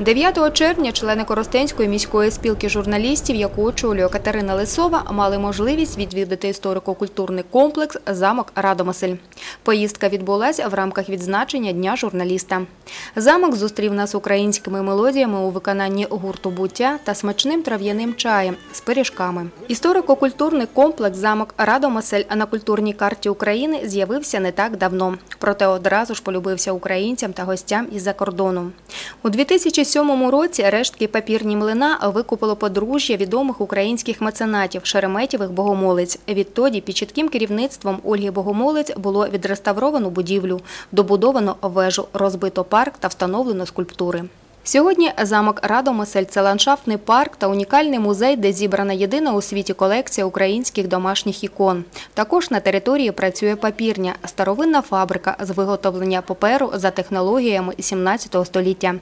9 червня члени Коростенської міської спілки журналістів, яку очолює Катерина Лисова, мали можливість відвідати історико-культурний комплекс Замок Радомисель. Поїздка відбулася в рамках відзначення Дня журналіста. Замок зустрів нас українськими мелодіями у виконанні гурту буття та смачним трав'яним чаєм з пиріжками. Історико-культурний комплекс Замок Радомисель на культурній карті України з'явився не так давно, проте одразу ж полюбився українцям та гостям із-за кордону. У 2007 році рештки папірні млина викупило подружжя відомих українських меценатів Шереметєвих Богомолець. Відтоді під чітким керівництвом Ольги Богомолець було відреставровано будівлю, добудовано вежу, розбито парк та встановлено скульптури. Сьогодні замок Радомисель – це ландшафтний парк та унікальний музей, де зібрана єдина у світі колекція українських домашніх ікон. Також на території працює папірня – старовинна фабрика з виготовлення паперу за технологіями 17 століття.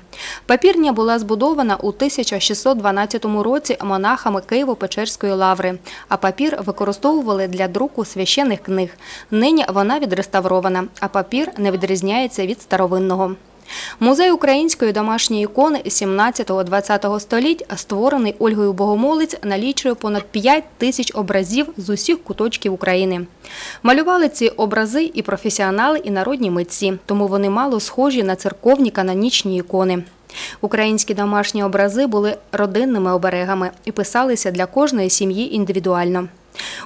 Папірня була збудована у 1612 році монахами Києво-Печерської лаври, а папір використовували для друку священних книг. Нині вона відреставрована, а папір не відрізняється від старовинного. Музей української домашньої ікони 17-20 століть, створений Ольгою Богомолець, налічує понад 5 тисяч образів з усіх куточків України. Малювали ці образи і професіонали, і народні митці, тому вони мало схожі на церковні канонічні ікони. Українські домашні образи були родинними оберегами і писалися для кожної сім'ї індивідуально.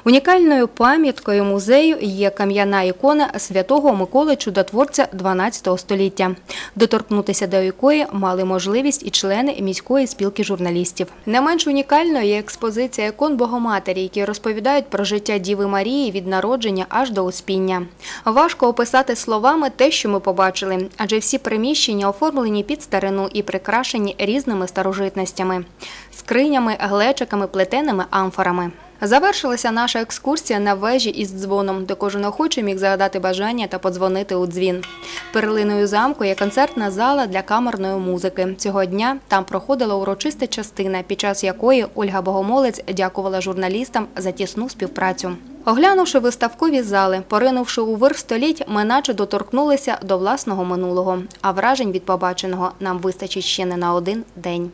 Унікальною пам'яткою музею є кам'яна ікона святого Миколи Чудотворця XII століття, доторкнутися до якої мали можливість і члени міської спілки журналістів. Не менш унікальною є експозиція ікон Богоматері, які розповідають про життя Діви Марії від народження аж до успіння. Важко описати словами те, що ми побачили, адже всі приміщення оформлені під старину і прикрашені різними старожитностями скринями, глечиками, плетеними амфорами. Завершилася наша екскурсія на вежі із дзвоном, де кожен охочий міг загадати бажання та подзвонити у дзвін. Перлиною замку є концертна зала для камерної музики. Цього дня там проходила урочиста частина, під час якої Ольга Богомолець дякувала журналістам за тісну співпрацю. Оглянувши виставкові зали, поринувши у вир століть, ми наче доторкнулися до власного минулого. А вражень від побаченого нам вистачить ще не на один день.